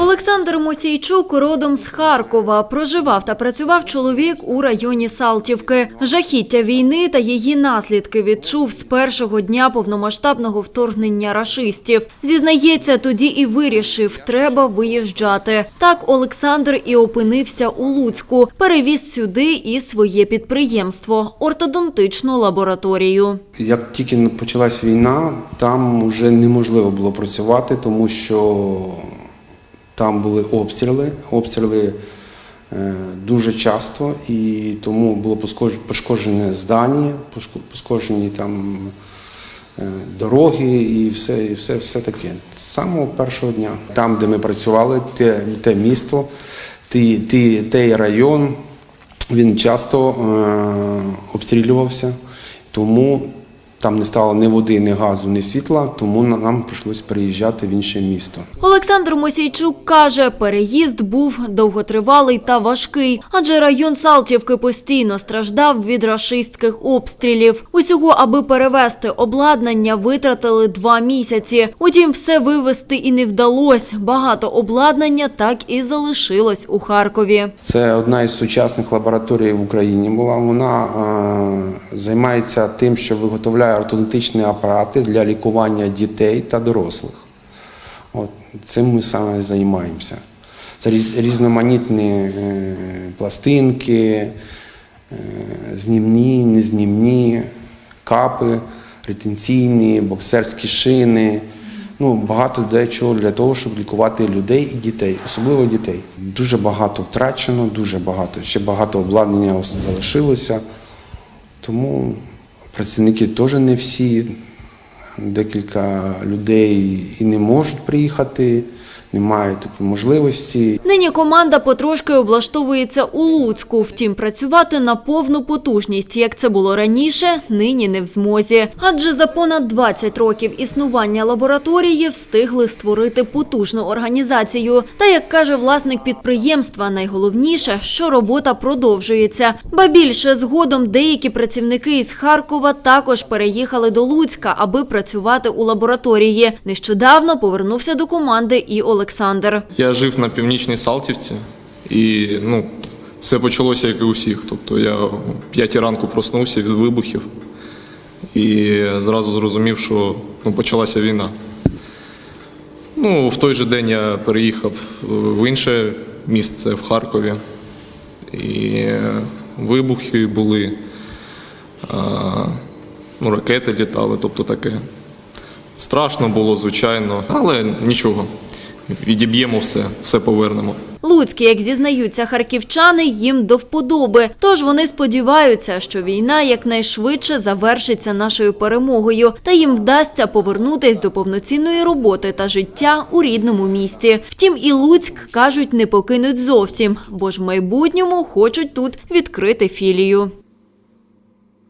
Олександр Мосійчук родом з Харкова. Проживав та працював чоловік у районі Салтівки. Жахіття війни та її наслідки відчув з першого дня повномасштабного вторгнення рашистів. Зізнається, тоді і вирішив, треба виїжджати. Так Олександр і опинився у Луцьку. Перевіз сюди і своє підприємство – ортодонтичну лабораторію. Як тільки почалась війна, там вже неможливо було працювати, тому що там були обстріли, обстріли е, дуже часто, і тому було пошкоджене здання, пошкоджені там е, дороги і все, і все, все таке. З самого першого дня. Там, де ми працювали, те, те місто, ті, ті, той район, він часто е, обстрілювався, тому там не стало ні води, ні газу, ні світла, тому на- нам прийшлося переїжджати в інше місто. Олександр Мосійчук каже, переїзд був довготривалий та важкий, адже район Салтівки постійно страждав від рашистських обстрілів. Усього, аби перевезти обладнання, витратили два місяці. Утім, все вивезти і не вдалося. Багато обладнання так і залишилось у Харкові. Це одна із сучасних лабораторій в Україні була. Вона е, займається тим, що виготовляє ортодонтичні апарати для лікування дітей та дорослих. От, цим ми саме займаємося. Це різ- різноманітні е, пластинки, е, знімні, незнімні, капи, ретенційні, боксерські шини. Ну, багато дечого для того, щоб лікувати людей і дітей, особливо дітей. Дуже багато втрачено, дуже багато. Ще багато обладнання залишилося. Тому працівники теж не всі. Декілька людей і не можуть приїхати, немає такої можливості. Нині команда потрошки облаштовується у Луцьку. Втім, працювати на повну потужність, як це було раніше, нині не в змозі. Адже за понад 20 років існування лабораторії встигли створити потужну організацію. Та, як каже власник підприємства, найголовніше, що робота продовжується. Ба більше згодом деякі працівники із Харкова також переїхали до Луцька, аби працювати у лабораторії. Нещодавно повернувся до команди і Олександр. Я жив на північній Салтівці, і ну, все почалося як і у всіх. Тобто я о 5 ранку проснувся від вибухів і зразу зрозумів, що ну, почалася війна. Ну, в той же день я переїхав в інше місце в Харкові. І е, вибухи були, а, ну, ракети літали, тобто таке. Страшно було, звичайно, але нічого. Відіб'ємо все, все повернемо. Луцькі, як зізнаються харківчани, їм до вподоби. Тож вони сподіваються, що війна якнайшвидше завершиться нашою перемогою, та їм вдасться повернутись до повноцінної роботи та життя у рідному місті. Втім, і Луцьк кажуть, не покинуть зовсім, бо ж в майбутньому хочуть тут відкрити філію.